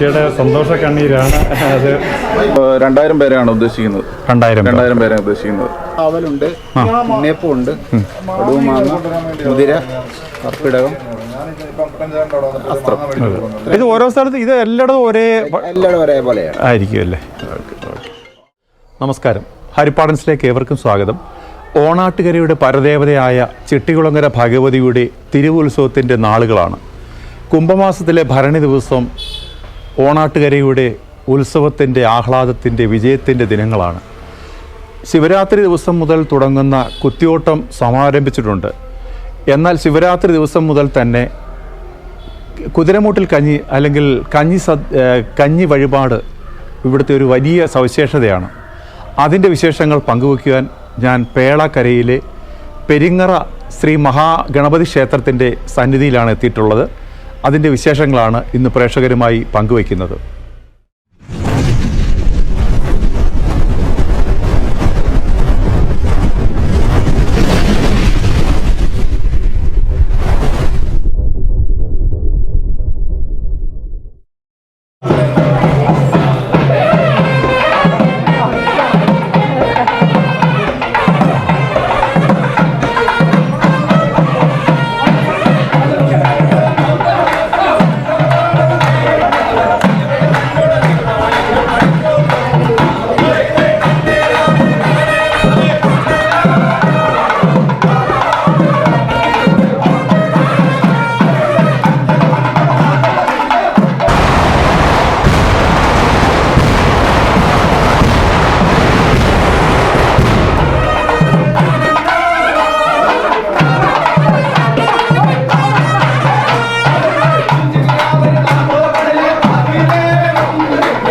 ചേച്ചിയുടെ സന്തോഷ കണ്ണീരാണ് അത് രണ്ടായിരം പേരെയാണ് ഉദ്ദേശിക്കുന്നത്. രണ്ടായിരം. രണ്ടായിരം പേരെയാണ് ഉദ്ദേശിക്കുന്നത്. അവലുണ്ട് ഉണ്ട് കടുവുമാങ്ങ മുതിര കർപ്പിടകം ഇത് ഓരോ സ്ഥലത്ത് ഇത് എല്ലായിടത്തും ഒരേ എല്ലാവരും ഒരേപോലെയാണ് ആയിരിക്കും അല്ലേ? നമസ്കാരം. ഹരിപ്പാടൻസിലേക്ക് ഏവർക്കും സ്വാഗതം. ഓണാട്ടുകരയുടെ പരദേവതയായ ചിട്ടികുളങ്ങര ഭഗവതിയുടെ തിരുവുത്സവത്തിന്റെ നാളുകളാണ്. കുംഭമാസത്തിലെ ഭരണി ദിവസം ഓണാട്ടുകരയുടെ ഉത്സവത്തിന്റെ ആഹ്ലാദത്തിന്റെ വിജയത്തിന്റെ ദിനങ്ങളാണ്. ശിവരാത്രി ദിവസം മുതൽ തുടങ്ങുന്ന കുത്തിയോട്ടം സമാരംഭിച്ചിട്ടുണ്ട്. എന്നാൽ ശിവരാത്രി ദിവസം മുതൽ തന്നെ കുതിരമൂട്ടിൽ കഞ്ഞി അല്ലെങ്കിൽ കഞ്ഞി സദ് കഞ്ഞി വഴിപാട് ഇവിടുത്തെ ഒരു വലിയ സവിശേഷതയാണ്. അതിന്റെ വിശേഷങ്ങൾ പങ്കുവയ്ക്കുവാൻ ഞാൻ പേളക്കരയിലെ പെരിങ്ങറ ശ്രീ മഹാഗണപതി ക്ഷേത്രത്തിന്റെ സന്നിധിയിലാണ് എത്തിയിട്ടുള്ളത്. അതിന്റെ വിശേഷങ്ങളാണ് ഇന്ന് പ്രേക്ഷകരുമായി പങ്കുവയ്ക്കുന്നത്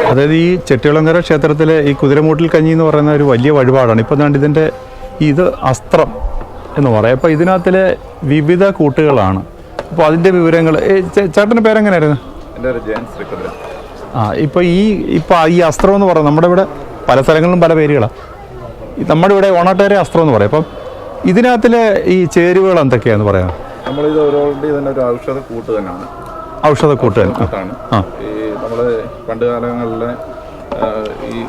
അതായത് ഈ ചെട്ടികുളങ്കര ക്ഷേത്രത്തിലെ ഈ കുതിരമൂട്ടിൽ കഞ്ഞി എന്ന് പറയുന്ന ഒരു വലിയ വഴിപാടാണ്. ഇപ്പം ദാണ്ട് ഇതിന്റെ ഇത് അസ്ത്രം എന്ന് പറയാം. അപ്പോൾ ഇതിനകത്തിലെ വിവിധ കൂട്ടുകളാണ്. അപ്പോൾ അതിന്റെ വിവരങ്ങൾ ചേട്ടന്റെ പേരെങ്ങനെയായിരുന്നു? എന്റെ പേര് ജയൻ ശ്രീകുദ്ര ആ ഇപ്പോൾ ഈ ഇപ്പോൾ ഈ അസ്ത്രം എന്ന് പറയുന്നത് നമ്മുടെ ഇവിടെ പല സ്ഥലങ്ങളിലും പല പേരുകളാണ് നമ്മുടെ ഇവിടെ ഓണാട്ടുകാരെ അസ്ത്രം എന്ന് പറയും. അപ്പം ഇതിനകത്തിലെ ഈ ചേരുവകൾ എന്തൊക്കെയാണെന്ന് പറയാം നമ്മളിത് ഓൾറെഡി തന്നെ ഒരു ഔഷധ കൂട്ട് തന്നെയാണ്. ഔഷധ ആണ് ഈ നമ്മൾ പണ്ട് കാലങ്ങളിലെ ഈ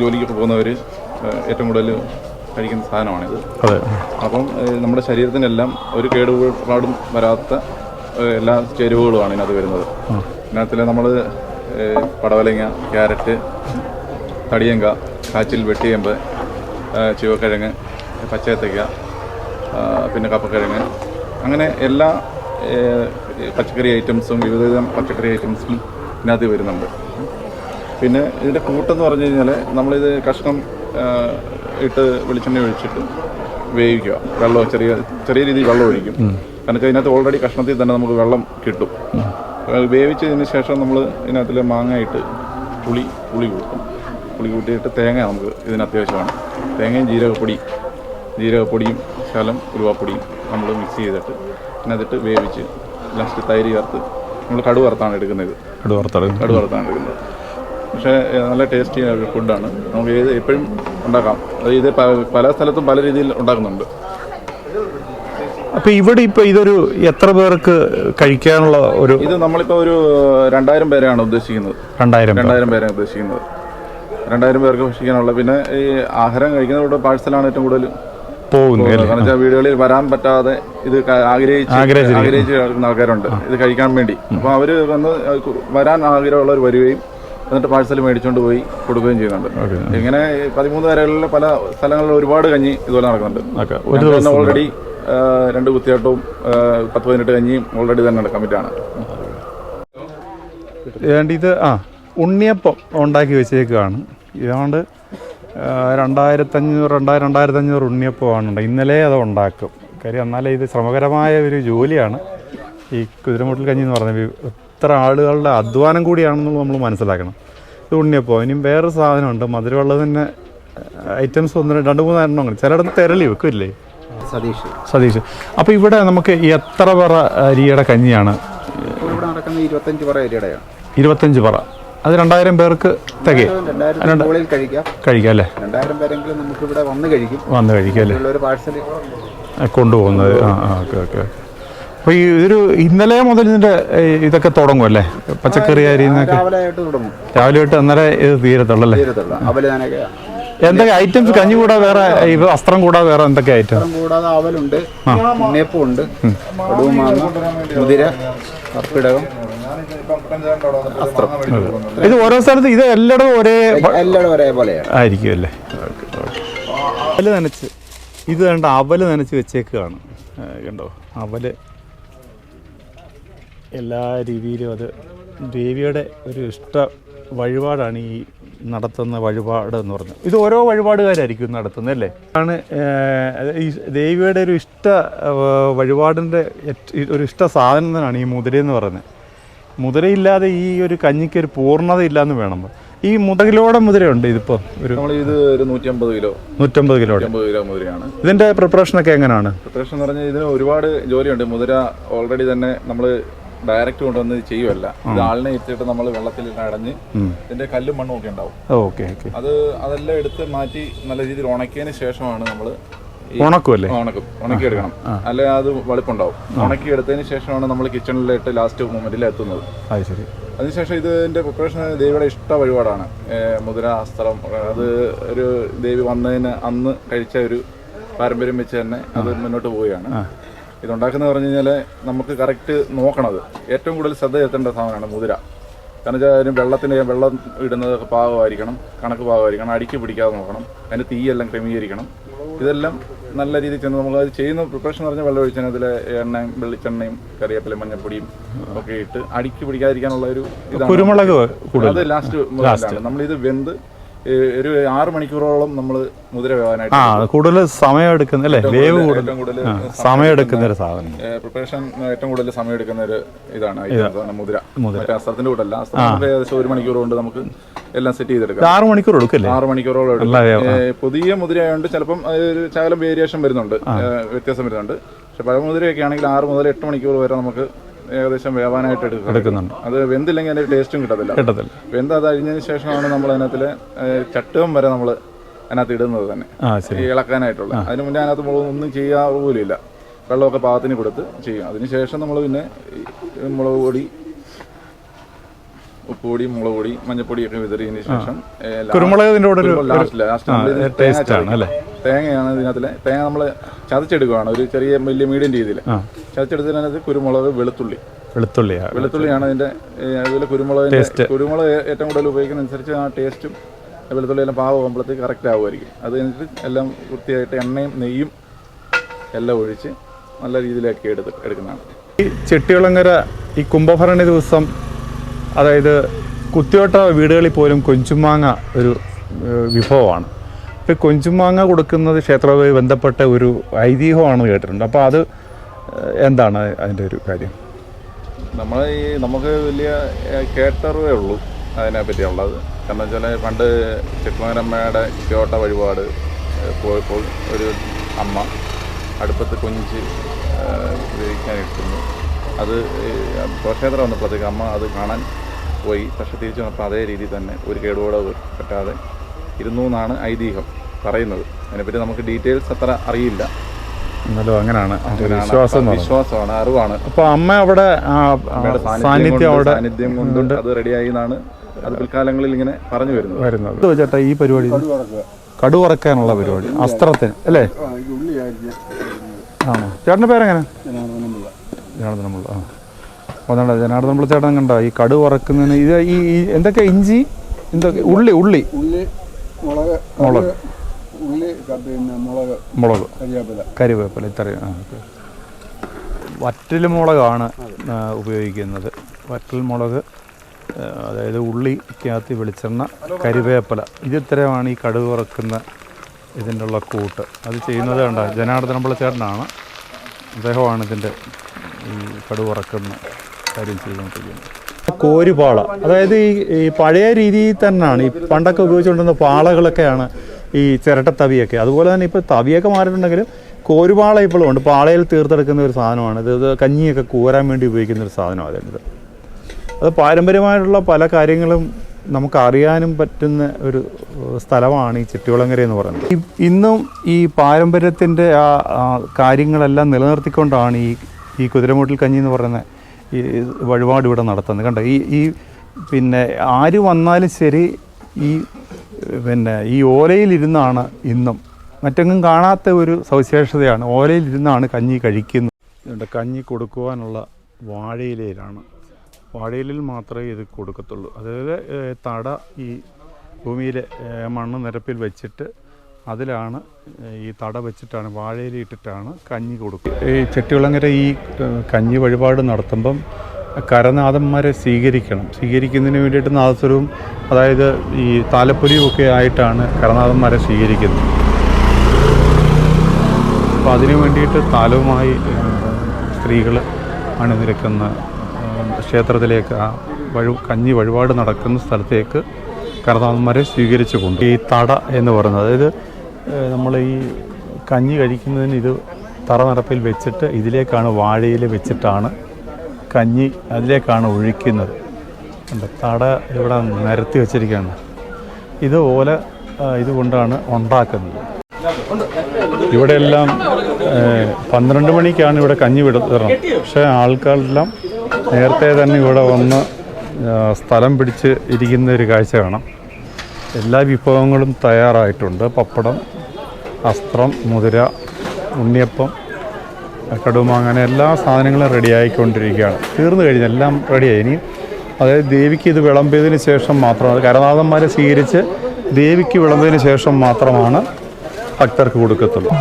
ജോലിക്ക് പോകുന്നവർ ഏറ്റവും കൂടുതൽ കഴിക്കുന്ന സാധനമാണിത്. അതെ. അപ്പം നമ്മുടെ ശരീരത്തിനെല്ലാം ഒരു കേടുപാടും വരാത്ത എല്ലാ ചേരുവകളുമാണ് ഇതിനകത്ത് വരുന്നത്. ഇതിനകത്തിൽ നമ്മൾ പടവലങ്ങ ക്യാരറ്റ് തടിയങ്ക കാച്ചിൽ വെട്ടിയമ്പ് ചുവക്കിഴങ്ങ് പച്ചയത്തയ്ക്ക പിന്നെ കപ്പക്കിഴങ്ങ് അങ്ങനെ എല്ലാ പച്ചക്കറി ഐറ്റംസും വിവിധതരം പച്ചക്കറി ഐറ്റംസും ഇതിനകത്ത് വരുന്നുണ്ട്. പിന്നെ ഇതിന്റെ കൂട്ടെന്ന് പറഞ്ഞു കഴിഞ്ഞാൽ നമ്മളിത് കഷ്ണം ഇട്ട് വെളിച്ചെണ്ണ ഒഴിച്ചിട്ട് വേവിക്കുക. വെള്ളം ചെറിയ ചെറിയ രീതിയിൽ വെള്ളം ഒഴിക്കും. കാരണം ഇതിനകത്ത് ഓൾറെഡി കഷ്ണത്തിൽ തന്നെ നമുക്ക് വെള്ളം കിട്ടും. വേവിച്ചതിന് ശേഷം നമ്മൾ ഇതിനകത്തിൽ മാങ്ങ ഇട്ട് പുളി പുളി കൂട്ടും. പുളി കൂട്ടിയിട്ട് തേങ്ങ നമുക്ക് ഇതിന് അത്യാവശ്യമാണ്. തേങ്ങയും ജീരകപ്പൊടി ജീരകപ്പൊടിയും ശലം ഉലുവാപ്പൊടിയും നമ്മൾ മിക്സ് ചെയ്തിട്ട് എന്നിട്ട് വേവിച്ച് ലാസ്റ്റ് തൈര് ചേർത്ത് നമ്മൾ കടു വറുത്താണ് എടുക്കുന്നത്. കടു വറുത്തത് കടു വറുത്താണ് എടുക്കുന്നത്. പക്ഷേ നല്ല ടേസ്റ്റി ഫുഡാണ് നമുക്ക് ഏത് എപ്പോഴും ഉണ്ടാക്കാം. അത് ഇത് പല സ്ഥലത്തും പല രീതിയിൽ ഉണ്ടാക്കുന്നുണ്ട്. അപ്പോൾ ഇവിടെ ഇപ്പോൾ ഇതൊരു എത്ര പേർക്ക് കഴിക്കാനുള്ള ഒരു ഇത് നമ്മളിപ്പോൾ ഒരു രണ്ടായിരം പേരെയാണ് ഉദ്ദേശിക്കുന്നത്. രണ്ടായിരം. രണ്ടായിരം പേരെയാണ് ഉദ്ദേശിക്കുന്നത്. രണ്ടായിരം പേർക്ക് ഭക്ഷിക്കാനുള്ള പിന്നെ ഈ ആഹാരം കഴിക്കുന്നവരുടെ പാഴ്സലാണ് ഏറ്റവും കൂടുതൽ പോകുന്നു വീടുകളിൽ വരാൻ പറ്റാതെ ഇത് ആഗ്രഹിച്ച് ആഗ്രഹിച്ചിരിക്കുന്നു. ആഗ്രഹിച്ച് കിടക്കുന്ന ആൾക്കാരുണ്ട്. ഇത് കഴിക്കാൻ വേണ്ടി. അപ്പൊ അവർ വന്ന് വരാൻ ആഗ്രഹമുള്ളവർ വരികയും എന്നിട്ട് പാഴ്സൽ മേടിച്ചുകൊണ്ട് പോയി കൊടുക്കുകയും ചെയ്യുന്നുണ്ട്. ഇങ്ങനെ പതിമൂന്ന് വരകളിലെ പല സ്ഥലങ്ങളിൽ ഒരുപാട് കഞ്ഞി ഇതുപോലെ നടക്കുന്നുണ്ട്. ഒരു ദിവസം ഓൾറെഡി രണ്ട് കുത്തിയാട്ടവും പത്ത് പതിനെട്ട് കഞ്ഞിയും ഓൾറെഡി തന്നെ കമ്മിറ്റാണ് ഏതാണ്ട് ഇത് ആ ഉണ്ണിയപ്പം ഉണ്ടാക്കി വെച്ചേക്കുകയാണ് ഇതാണ്ട് രണ്ടായിരത്തഞ്ഞൂറ് രണ്ടായിരം രണ്ടായിരത്തഞ്ഞൂറ് ഉണ്ണിയപ്പമാണ്. ആണുണ്ടോ ഇന്നലെ അത് ഉണ്ടാക്കും. കാര്യം എന്നാലേ ഇത് ശ്രമകരമായ ഒരു ജോലിയാണ്. ഈ കുതിരമുട്ടിൽ കഞ്ഞി എന്ന് പറഞ്ഞത് ഇത്ര ആളുകളുടെ അധ്വാനം കൂടിയാണെന്നുള്ളത് നമ്മൾ മനസ്സിലാക്കണം. ഇത് ഉണ്ണിയപ്പം ഇനിയും വേറൊരു സാധനമുണ്ട്. മധുരമുള്ളതിന്റെ ഐറ്റംസ് ഒന്ന് രണ്ട് മൂന്ന് എണ്ണം അങ്ങനെ. ചിലയിടത്ത് തിരളി വെക്കില്ലേ? സതീഷ്. സതീഷ്. അപ്പോൾ ഇവിടെ നമുക്ക് എത്ര പറ അരിയുടെ കഞ്ഞിയാണ്? ഇവിടെ ഇരുപത്തഞ്ച് പറ ഏരിയയുടെയാണ് ഇരുപത്തഞ്ച് പറ. അത് രണ്ടായിരം പേർക്ക് തികയും. കഴിക്കാം. അല്ലേ? രണ്ടായിരം പേരെങ്കിലും നമുക്ക് ഇവിടെ വന്ന് കഴിക്കും. വന്ന് കഴിക്കാം അല്ലേ? കൊണ്ടുപോകുന്നത്. ആ ആ ഓക്കെ ഓക്കെ അപ്പോൾ ഈ ഇതൊരു ഇന്നലെ മുതൽ ഇതിന്റെ ഇതൊക്കെ തുടങ്ങും അല്ലേ? പച്ചക്കറി അരിന്നൊക്കെ രാവിലെ തൊട്ട് അന്നേരം ഇത് തീരത്തുള്ളല്ലേ തീരത്തുള്ള. അവൽ എന്തൊക്കെ ഐറ്റംസ് കഞ്ഞി കൂടാ വേറെ വസ്ത്രം കൂടാതെ വേറെ എന്തൊക്കെ ഐറ്റം കൂടാതെ അവലുണ്ട് ഉണ്ണിയപ്പമുണ്ട് കടുമാങ്ങ മുതിര കർപ്പിടകം ഇത് ഓരോ സ്ഥലത്ത് ഇത് എല്ലായിടവും ഒരേ ഒരേപോലെ ആയിരിക്കും അല്ലേ അവൽ നനച്ച്. ഇത് കണ്ട അവൽ നനച്ച് വെച്ചേക്കാണ് കണ്ടോ? അവൽ എല്ലാ രീതിയിലും അത് ദേവിയുടെ ഒരു ഇഷ്ട വഴിപാടാണ് ഈ നടത്തുന്ന വഴിപാട് എന്ന് പറഞ്ഞത്. ഇത് ഓരോ വഴിപാടുകാരായിരിക്കും നടത്തുന്നത് അല്ലേ ആണ് ഈ ദേവിയുടെ ഒരു ഇഷ്ട വഴിപാടിന്റെ ഒരു ഇഷ്ട സാധനമാണ് ഈ മുതിര എന്ന് പറയുന്നത്. മുതിരയില്ലാതെ ഈ ഒരു കഞ്ഞിക്ക് ഒരു പൂർണത ഇല്ലാന്ന് വേണം. ഈ മുതകിലോടെ മുതിരയുണ്ട് ഇതിപ്പോ ഒരു ഇത് ഒരു നൂറ്റി അമ്പത് കിലോ. നൂറ്റമ്പത് കിലോ കിലോ മുതിരയാണ്. ഇതിന്റെ പ്രിപ്പറേഷൻ ഒക്കെ എങ്ങനെയാണ്? പ്രിപ്പറേഷൻ എന്ന് പറഞ്ഞാൽ ഇതിന് ഒരുപാട് ജോലിയുണ്ട്. മുതിര ഓൾറെഡി തന്നെ നമ്മൾ ഡയറക്റ്റ് കൊണ്ടുവന്ന് ചെയ്യുമല്ല ഇത് ആളിനെ ഇട്ടിട്ട് നമ്മൾ വെള്ളത്തിൽ അടഞ്ഞ് ഇതിന്റെ കല്ലും മണ്ണും ഒക്കെ ഉണ്ടാവും. അത് അതെല്ലാം എടുത്ത് മാറ്റി നല്ല രീതിയിൽ ഉണക്കിയതിന് ശേഷമാണ് നമ്മൾ ഉണക്കുമല്ലേ ഉണക്കും. ഉണക്കി എടുക്കണം. അല്ലെ അത് വെളുപ്പുണ്ടാവും ഉണക്കി എടുത്തതിന് ശേഷമാണ് നമ്മൾ കിച്ചണിലിട്ട് ലാസ്റ്റ് മൂമെന്റിൽ എത്തുന്നത്. അത് ശരി. അതിനുശേഷം ഇതിന്റെ പ്രിപ്പറേഷൻ ദേവിയുടെ ഇഷ്ട വഴിപാടാണ്. മുദ്ര മുതിര അസ്ത്രം അത് ഒരു ദേവി വന്നതിന് അന്ന് കഴിച്ച ഒരു പാരമ്പര്യം വെച്ച് തന്നെ അത് മുന്നോട്ട് പോവുകയാണ്. ഇതുണ്ടാക്കുന്നത് പറഞ്ഞു കഴിഞ്ഞാൽ നമുക്ക് കറക്റ്റ് നോക്കണത്. ഏറ്റവും കൂടുതൽ ശ്രദ്ധ ചെലുത്തേണ്ട സാധനമാണ് മുതിര. കാരണം വെച്ചാൽ അതിന് വെള്ളത്തിന് വെള്ളം ഇടുന്നത് പാകമായിരിക്കണം കണക്ക് പാകമായിരിക്കണം അടിക്ക് പിടിക്കാതെ നോക്കണം അതിന് തീയെല്ലാം ക്രമീകരിക്കണം. ഇതെല്ലാം നല്ല രീതിയിൽ ചെന്ന് നമ്മൾ അത് ചെയ്യുന്ന പ്രിപ്പറേഷൻ എന്ന് പറഞ്ഞാൽ വെള്ളം അതിലെ അതിൽ എണ്ണയും വെളിച്ചെണ്ണയും കറിവേപ്പില മഞ്ഞപ്പൊടിയും ഒക്കെ ഇട്ട് അടിക്ക് പിടിക്കാതിരിക്കാനുള്ള ഒരു കുരുമുളക് അത് ലാസ്റ്റ് നമ്മളിത് വെന്ത് ഏ, ഒരു ആറ് മണിക്കൂറോളം നമ്മൾ മുതിര വേവാനായിട്ട് ആ കൂടുതൽ സമയം എടുക്കുന്ന അല്ലേ വേവ് കൂടുതൽ സമയം എടുക്കുന്ന ഒരു സാധനം. പ്രിപ്പറേഷൻ ഏറ്റവും കൂടുതൽ സമയം എടുക്കുന്ന ഒരു ഇതാണ് മുതിര. മറ്റേ അസ്ത്രത്തിന്റെ കൂടെ അസ്ത്രത്തിന്റെ ഏകദേശം ഒരു മണിക്കൂർ കൊണ്ട് നമുക്ക് എല്ലാം സെറ്റ് ചെയ്തെടുക്കാം. ആറ് മണിക്കൂർ എടുക്കല്ലേ? ആറ് മണിക്കൂറോളം എടുക്കും. പുതിയ മുതിര ആയതുകൊണ്ട് ചിലപ്പം ഒരു ശകലം വേരിയേഷൻ വരുന്നുണ്ട്. വ്യത്യാസം വരുന്നുണ്ട്. പക്ഷെ പഴമുതിരയൊക്കെ ആണെങ്കിൽ ആറ് മുതൽ എട്ട് മണിക്കൂർ വരെ നമുക്ക് ഏകദേശം വേവാനായിട്ട് എടുക്കാം എടുക്കുന്നുണ്ട്. അത് വെന്തില്ലെങ്കിൽ അതിന്റെ ടേസ്റ്റും കിട്ടത്തില്ല. കിട്ടത്തില്ല. വെന്ത് അത് അഴിഞ്ഞതിന് ശേഷമാണ് നമ്മൾ അതിനകത്തിൽ ചട്ടുകം വരെ നമ്മൾ അതിനകത്ത് ഇടുന്നത് തന്നെ. ഈ ഇളക്കാനായിട്ടുള്ള. അതിന് മുന്നേ അതിനകത്ത് മുളക് ഒന്നും ചെയ്യാൻ പോലുമില്ല വെള്ളമൊക്കെ പാകത്തിന് കൊടുത്ത് ചെയ്യും. അതിനുശേഷം നമ്മൾ പിന്നെ മുളക് പൊടി ഉപ്പുപൊടി മുളക് പൊടി മഞ്ഞപ്പൊടിയൊക്കെ വിതറിയതിന് ശേഷം ലാസ്റ്റ് തേങ്ങയാണ് ഇതിനകത്തിലെ. തേങ്ങ നമ്മൾ ചതച്ചെടുക്കുകയാണ് ഒരു ചെറിയ വലിയ മീഡിയം രീതിയിൽ ചതച്ചെടുത്തതിനകത്ത് കുരുമുളക് വെളുത്തുള്ളി. വെളുത്തുള്ളിയാണ് വെളുത്തുള്ളിയാണ് അതിന്റെ അതുപോലെ കുരുമുളക് കുരുമുളക് ഏറ്റവും കൂടുതൽ ഉപയോഗിക്കുന്ന അനുസരിച്ച് ആ ടേസ്റ്റും വെളുത്തുള്ളി എല്ലാം പാകമാകുമ്പോഴത്തേക്ക് കറക്റ്റ് ആവുമായിരിക്കും. അത് കഴിഞ്ഞിട്ട് എല്ലാം വൃത്തിയായിട്ട് എണ്ണയും നെയ്യും എല്ലാം ഒഴിച്ച് നല്ല രീതിയിലൊക്കെ എടുത്ത് എടുക്കുന്നതാണ്. ഈ ചെട്ടികുളങ്ങര ഈ കുംഭഭരണി ദിവസം അതായത് കുത്തിയോട്ട വീടുകളിൽ പോലും കൊഞ്ചുമാങ്ങ ഒരു വിഭവമാണ്. അപ്പോൾ കൊഞ്ചുമാങ്ങ കൊടുക്കുന്നത് ക്ഷേത്രവുമായി ബന്ധപ്പെട്ട ഒരു ഐതിഹ്യമാണെന്ന് കേട്ടിട്ടുണ്ട്. അപ്പോൾ അത് എന്താണ് അതിന്റെ ഒരു കാര്യം? നമ്മൾ ഈ നമുക്ക് വലിയ കേട്ടറിവേ ഉള്ളൂ അതിനെ പറ്റിയുള്ളത് കാരണം വെച്ചാൽ പണ്ട് ചിക്മംഗലമ്മയുടെ ചോട്ട വഴിപാട് പോയപ്പോൾ ഒരു അമ്മ അടുപ്പത്ത് കൊഞ്ച് ഏ, ഉപയോഗിക്കാനിട്ടുന്നു അത് ഈ ക്ഷേത്രം വന്നപ്പോഴത്തേക്ക് അമ്മ അത് കാണാൻ പോയി. പക്ഷെ തിരിച്ചു വന്നപ്പോൾ അതേ രീതിയിൽ തന്നെ ഒരു കേടുപാട് പറ്റാതെ ഇരുന്നു എന്നാണ് ഐതിഹ്യം പറയുന്നത്. അതിനെപ്പറ്റി നമുക്ക് ഡീറ്റെയിൽസ് അത്ര അറിയില്ല. എന്നാലും അങ്ങനെയാണ്. വിശ്വാസം വിശ്വാസമാണ് അറിവാണ്. അപ്പോൾ അമ്മ അവിടെ സാന്നിധ്യം അവിടെ സാന്നിധ്യം കൊണ്ട് അത് റെഡിയായി എന്നാണ് അത് പിൽക്കാലങ്ങളിൽ ഇങ്ങനെ പറഞ്ഞു വരുന്നത്. വരുന്നത്. ചേട്ടാ ഈ പരിപാടി കടു വറക്കാനുള്ള പരിപാടി അസ്ത്രത്തിന് അല്ലേ? ആണോ? ചേട്ടന്റെ പേരെങ്ങനെ? ജനാർദ്ദന പിള്ള ആ. അതാണ് ജനാർദ്ദന പിള്ള ചേട്ടൻ കണ്ടോ ഈ കടു വറക്കുന്നതിന് ഇത് ഈ ഈ എന്തൊക്കെ ഇഞ്ചി? എന്തൊക്കെ ഉള്ളി ഉള്ളി. ഉള്ളി മുളക് മുളക്. ഉള്ളി പിന്നെ മുളക് മുളക് കരിവേപ്പില കരിവേപ്പില ഇത്രയും ആ വറ്റൽ മുളകാണ് ഉപയോഗിക്കുന്നത്. വറ്റൽ മുളക് അതായത് ഉള്ളി ഉള്ളിക്കകത്ത് വെളിച്ചെണ്ണ കരിവേപ്പില. ഇത് ഇത്രയുമാണ് ഈ കടുക് വറക്കുന്ന ഇതിന്റെ ഉള്ള കൂട്ട്. അത് ചെയ്യുന്നത് കണ്ട? ജനാർദ്ദന പിള്ളച്ചേട്ടനാണ്. അദ്ദേഹമാണ് ഇതിന്റെ ഈ കടുക് വറക്കുന്ന കാര്യം ചെയ്തുകൊണ്ടിരിക്കുന്നത്. കോരുപാള അതായത് ഈ ഈ പഴയ രീതിയിൽ തന്നെയാണ്. ഈ പണ്ടൊക്കെ ഉപയോഗിച്ചുകൊണ്ടിരുന്ന പാളകളൊക്കെയാണ് ഈ ചിരട്ട തവിയൊക്കെ. അതുപോലെ തന്നെ ഇപ്പോൾ തവിയൊക്കെ മാറിയിട്ടുണ്ടെങ്കിലും കോരുപാള ഇപ്പോഴും ഉണ്ട് പാളയിൽ തീർത്തെടുക്കുന്ന ഒരു സാധനമാണ്. ഇത് കഞ്ഞിയൊക്കെ കൂരാൻ വേണ്ടി ഉപയോഗിക്കുന്ന ഒരു സാധനമാണ് അതിന്റെ അത് പാരമ്പര്യമായിട്ടുള്ള പല കാര്യങ്ങളും നമുക്ക് അറിയാനും പറ്റുന്ന ഒരു സ്ഥലമാണ് ഈ ചെട്ടികുളങ്ങര എന്ന് പറയുന്നത്. ഇന്നും ഈ പാരമ്പര്യത്തിന്റെ ആ കാര്യങ്ങളെല്ലാം നിലനിർത്തിക്കൊണ്ടാണ് ഈ ഈ കുതിരമൂട്ടിൽ കഞ്ഞി എന്ന് പറയുന്ന ഈ വഴിപാട് ഇവിടെ നടത്തുന്നത്. കണ്ടോ? ഈ ഈ പിന്നെ ആര് വന്നാലും ശരി ഈ പിന്നെ ഈ ഓലയിലിരുന്നാണ് ഇന്നും. മറ്റെങ്ങും കാണാത്ത ഒരു സവിശേഷതയാണ് ഓലയിലിരുന്നാണ് കഞ്ഞി കഴിക്കുന്നത്. ഇതുണ്ട് കഞ്ഞി കൊടുക്കുവാനുള്ള വാഴയിലയിലാണ്. വാഴയിലിൽ മാത്രമേ ഇത് കൊടുക്കത്തുള്ളൂ. അതായത് തട ഈ ഭൂമിയിലെ മണ്ണ് നിരപ്പിൽ വെച്ചിട്ട് അതിലാണ് ഈ തട വെച്ചിട്ടാണ് വാഴയിലിട്ടിട്ടാണ് കഞ്ഞി കൊടുക്കുക. ഈ ചെട്ടിവിളങ്ങര ഈ കഞ്ഞി വഴിപാട് നടത്തുമ്പം കരനാഥന്മാരെ സ്വീകരിക്കണം. സ്വീകരിക്കുന്നതിന് വേണ്ടിയിട്ട് നാദസ്വരവും അതായത് ഈ താലപ്പൊലിയും ഒക്കെ ആയിട്ടാണ് കരനാഥന്മാരെ സ്വീകരിക്കുന്നത്. അപ്പോൾ അതിനു വേണ്ടിയിട്ട് താലവുമായി സ്ത്രീകൾ അണിനിരക്കുന്ന ക്ഷേത്രത്തിലേക്ക് ആ വഴു കഞ്ഞി വഴിപാട് നടക്കുന്ന സ്ഥലത്തേക്ക് കരനാഥന്മാരെ സ്വീകരിച്ചു കൊണ്ട് ഈ തട എന്ന് പറയുന്നത് അതായത് നമ്മൾ ഈ കഞ്ഞി കഴിക്കുന്നതിന് ഇത് തറ നിറപ്പിൽ വെച്ചിട്ട് ഇതിലേക്കാണ് വാഴയിൽ വെച്ചിട്ടാണ് കഞ്ഞി അതിലേക്കാണ് ഒഴിക്കുന്നത്? തട ഇവിടെ നിരത്തി വെച്ചിരിക്കുകയാണ്. ഇത് ഓല ഇതുകൊണ്ടാണ് ഉണ്ടാക്കുന്നത്. ഇവിടെ എല്ലാം പന്ത്രണ്ട് മണിക്കാണ് ഇവിടെ കഞ്ഞി വിടുന്നത് പക്ഷേ ആൾക്കാരെല്ലാം നേരത്തെ തന്നെ ഇവിടെ വന്ന് സ്ഥലം പിടിച്ച് ഇരിക്കുന്ന ഒരു കാഴ്ച കാണാം. എല്ലാ വിഭവങ്ങളും തയ്യാറായിട്ടുണ്ട്. പപ്പടം അസ്ത്രം മുതിര ഉണ്ണിയപ്പം കടുമ അങ്ങനെ എല്ലാ സാധനങ്ങളും റെഡി ആയിക്കൊണ്ടിരിക്കുകയാണ്. തീർന്നു കഴിഞ്ഞു എല്ലാം റെഡിയായി ഇനി അതായത് ദേവിക്ക് ഇത് വിളമ്പിയതിന് ശേഷം മാത്രമാണ്. കരനാഥന്മാരെ സ്വീകരിച്ച് ദേവിക്ക് വിളമ്പിയതിന് ശേഷം മാത്രമാണ് ഭക്തർക്ക് കൊടുക്കത്തുള്ളൂ.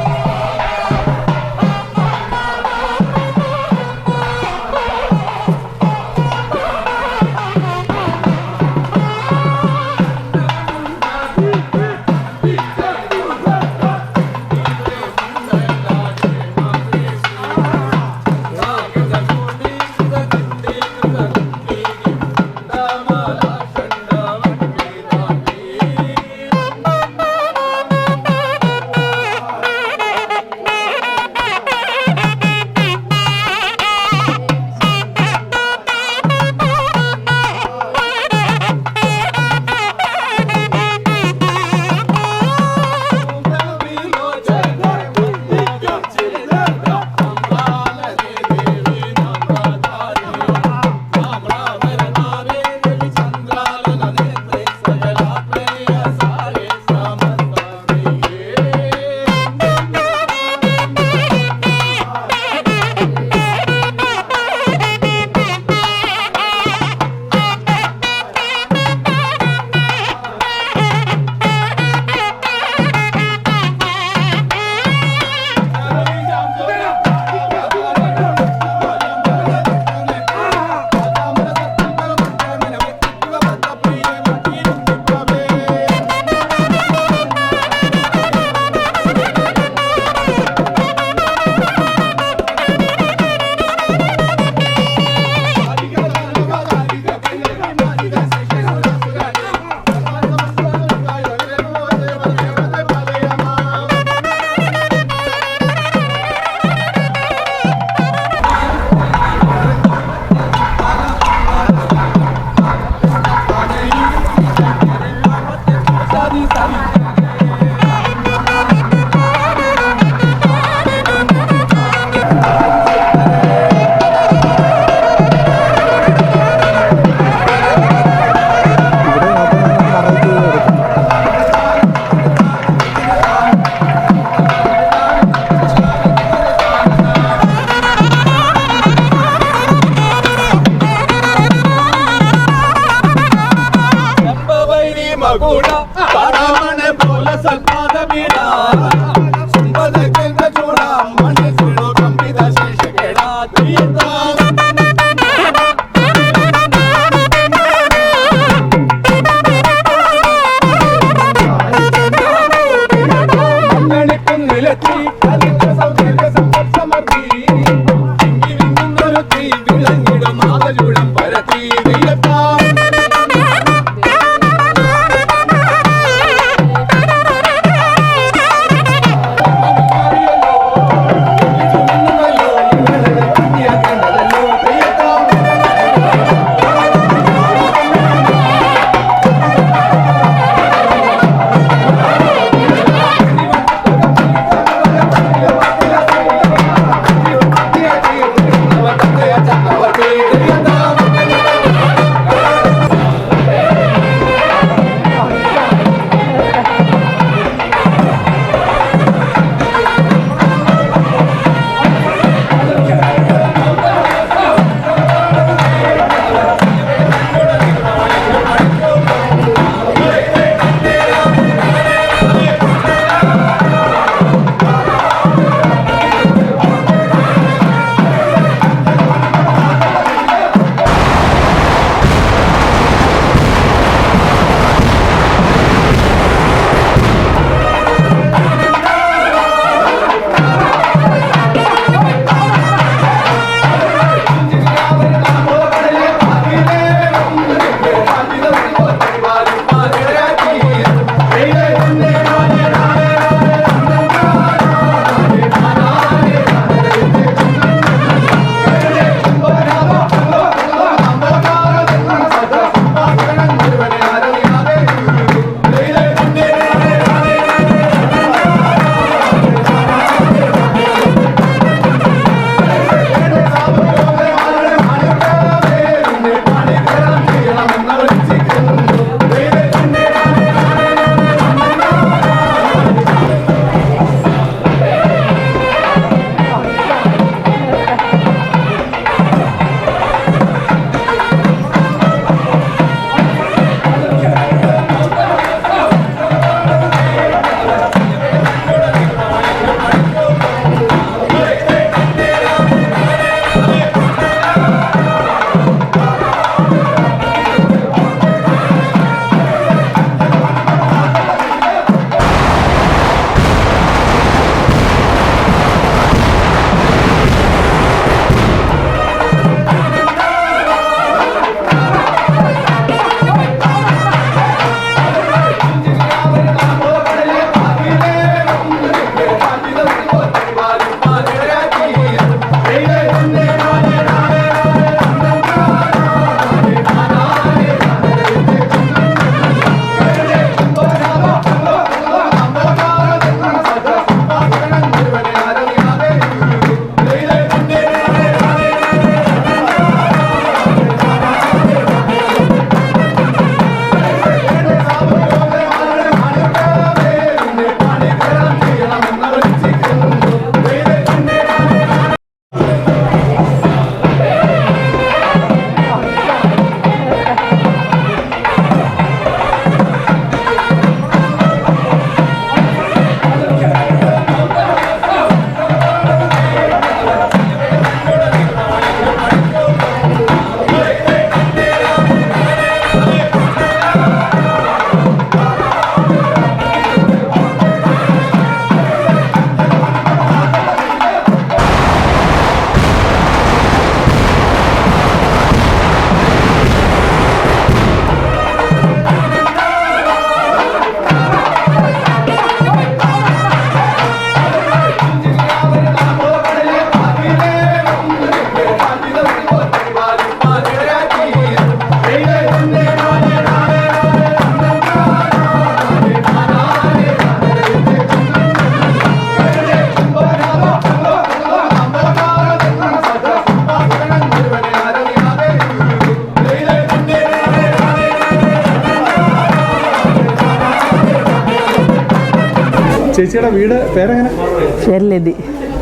ചേച്ചിയുടെ വീട് പേരെങ്ങനെ?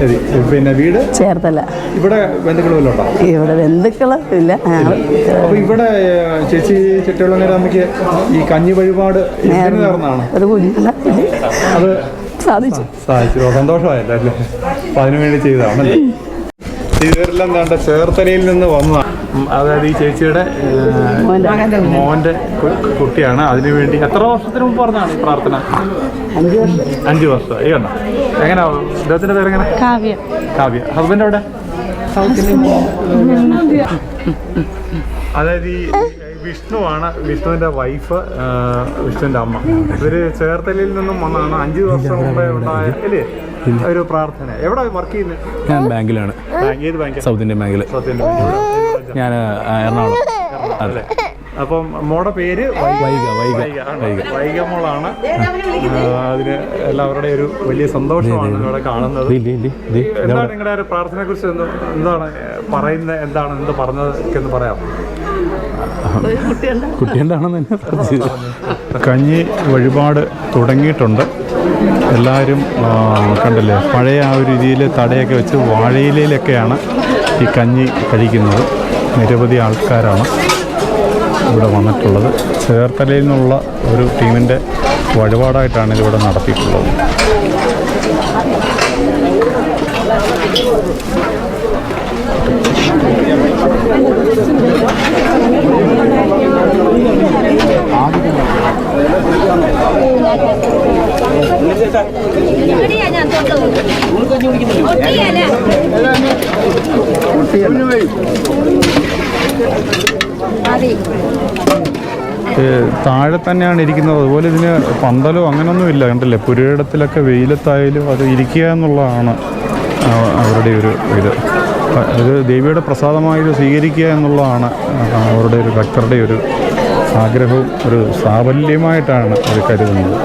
ശരി പിന്നെ വീട്? ചേർത്തല. ഇവിടെ ബന്ധുക്കൾ വല്ലതും ഉണ്ടോ? ഇവിടെ ബന്ധുക്കൾ ഇല്ല. അപ്പൊ ഇവിടെ ചേച്ചി ചിട്ടയുള്ളങ്ങര അമ്മയ്ക്ക് ഈ കഞ്ഞി വഴിപാട് കുഞ്ഞിനെ അത് സാധിച്ചു. സാധിച്ചു. സന്തോഷമായല്ലോ? അപ്പൊ അതിനു വേണ്ടി ചെയ്തതാണല്ലേ? ഇവരെല്ലാം എന്താണ്ട് ചേർത്തലയിൽ നിന്ന് വന്നതാണ്. അതായത് ഈ ചേച്ചിയുടെ മോന്റെ കുട്ടിയാണ്. അതിനുവേണ്ടി എത്ര വർഷത്തിന് മുമ്പ് പറഞ്ഞാണ് ഈ പ്രാർത്ഥന? അഞ്ച് വർഷം. അഞ്ചു വർഷം. ഈ കണ്ടോ? എങ്ങനെ ഇദ്ദേഹത്തിന്റെ പേര് എങ്ങനെ കാവ്യം. കാവ്യ. ഹസ്ബൻഡ് എവിടെ? അതായത് ഈ വിഷ്ണുവാണ്. വിഷ്ണുവിന്റെ വൈഫ് വിഷ്ണുവിന്റെ അമ്മ. ഇവർ ചേർത്തലയിൽ നിന്നും വന്നാണ് അഞ്ചു വർഷം മുമ്പേ ഉണ്ടായ അല്ലേ ഒരു പ്രാർത്ഥന. എവിടെ വർക്ക് ചെയ്യുന്നത് ഞാൻ ബാങ്കിലാണ്. സൗത്ത് ഇന്ത്യൻ ബാങ്കിൽ. സൗത്ത് ഇന്ത്യൻ ബാങ്കിൽ. ഞാൻ എറണാകുളം. അല്ലേ? അപ്പം മോടെ പേര് വൈഗ വൈഗ വൈഗ. മോളാണ്. അതിന് എല്ലാവരുടെയും ഒരു വലിയ സന്തോഷമാണ് ഇവിടെ കാണുന്നത്. എന്താണ് നിങ്ങളുടെ ഒരു പ്രാർത്ഥനയെ കുറിച്ച് എന്താണ് പറയുന്നത് എന്താണ് എന്ത് പറഞ്ഞത് എന്ന് പറയാം കുട്ടിയുണ്ടാണെന്ന് തന്നെ കഞ്ഞി വഴിപാട് തുടങ്ങിയിട്ടുണ്ട്. എല്ലാവരും കണ്ടല്ലേ കണ്ടില്ലേ പഴയ ആ ഒരു രീതിയിൽ തടയൊക്കെ വെച്ച് വാഴയിലയിലൊക്കെയാണ് ഈ കഞ്ഞി കഴിക്കുന്നത്. നിരവധി ആൾക്കാരാണ്. ഇവിടെ വന്നിട്ടുള്ളത്. ചേർത്തലയിൽ നിന്നുള്ള ഒരു ടീമിന്റെ വഴിപാടായിട്ടാണ് ഇതിവിടെ നടത്തിയിട്ടുള്ളത്. ഒട്ടിയല്ല? താഴെ തന്നെയാണ് ഇരിക്കുന്നത്. അതുപോലെ ഇതിന് പന്തലോ അങ്ങനൊന്നും ഇല്ല. കണ്ടില്ലേ? പുരയിടത്തിലൊക്കെ വെയിലത്തായാലും അത് ഇരിക്കുക എന്നുള്ളതാണ് അവരുടെ ഒരു ഇത്. ഇത് ദേവിയുടെ പ്രസാദമായി സ്വീകരിക്കുക എന്നുള്ളതാണ് അവരുടെ ഒരു ഭക്തരുടെ ഒരു ആഗ്രഹവും ഒരു സാഫല്യമായിട്ടാണ് അവർ കരുതുന്നത്.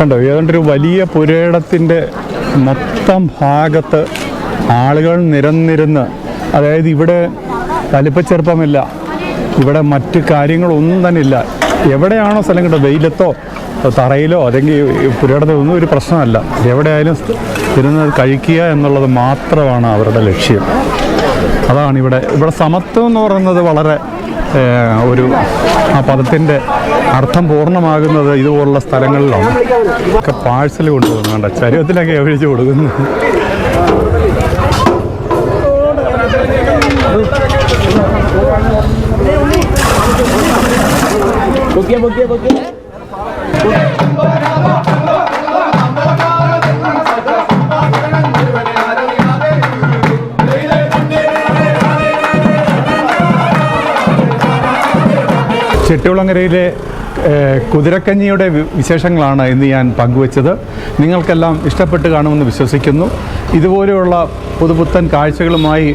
കണ്ടോ? ഏതാണ്ടൊരു വലിയ പുരയിടത്തിന്റെ മൊത്തം ഭാഗത്ത് ആളുകൾ നിരന്നിരുന്ന് അതായത് ഇവിടെ വലിപ്പച്ചെറുപ്പമില്ല ഇവിടെ മറ്റ് കാര്യങ്ങളൊന്നും തന്നെ ഇല്ല എവിടെയാണോ സ്ഥലം കിട്ടുക വെയിലത്തോ തറയിലോ അല്ലെങ്കിൽ പുരയിടത്തോ ഒന്നും ഒരു പ്രശ്നമല്ല. എവിടെയായാലും ഇരുന്ന് കഴിക്കുക എന്നുള്ളത് മാത്രമാണ് അവരുടെ ലക്ഷ്യം. അതാണ് ഇവിടെ ഇവിടെ സമത്വം എന്ന് പറയുന്നത് വളരെ ഒരു ആ പദത്തിന്റെ അർത്ഥം പൂർണമാകുന്നത് ഇതുപോലുള്ള സ്ഥലങ്ങളിലാണ്. ഒക്കെ പാഴ്സൽ കൊണ്ടുപോകുന്നുണ്ട് ചരുവത്തിലൊക്കെ ഒഴിച്ചു കൊടുക്കുന്നു. ചെട്ടികുളങ്ങരയിലെ ഏഹ്, കുതിരക്കഞ്ഞിയുടെ വിശേഷങ്ങളാണ് ഇന്ന് ഞാൻ പങ്കുവച്ചത്. നിങ്ങൾക്കെല്ലാം ഇഷ്ടപ്പെട്ട് കാണുമെന്ന് വിശ്വസിക്കുന്നു. ഇതുപോലെയുള്ള പുതുപുത്തൻ കാഴ്ചകളുമായി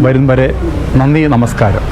വരും വരെ നന്ദി നമസ്കാരം.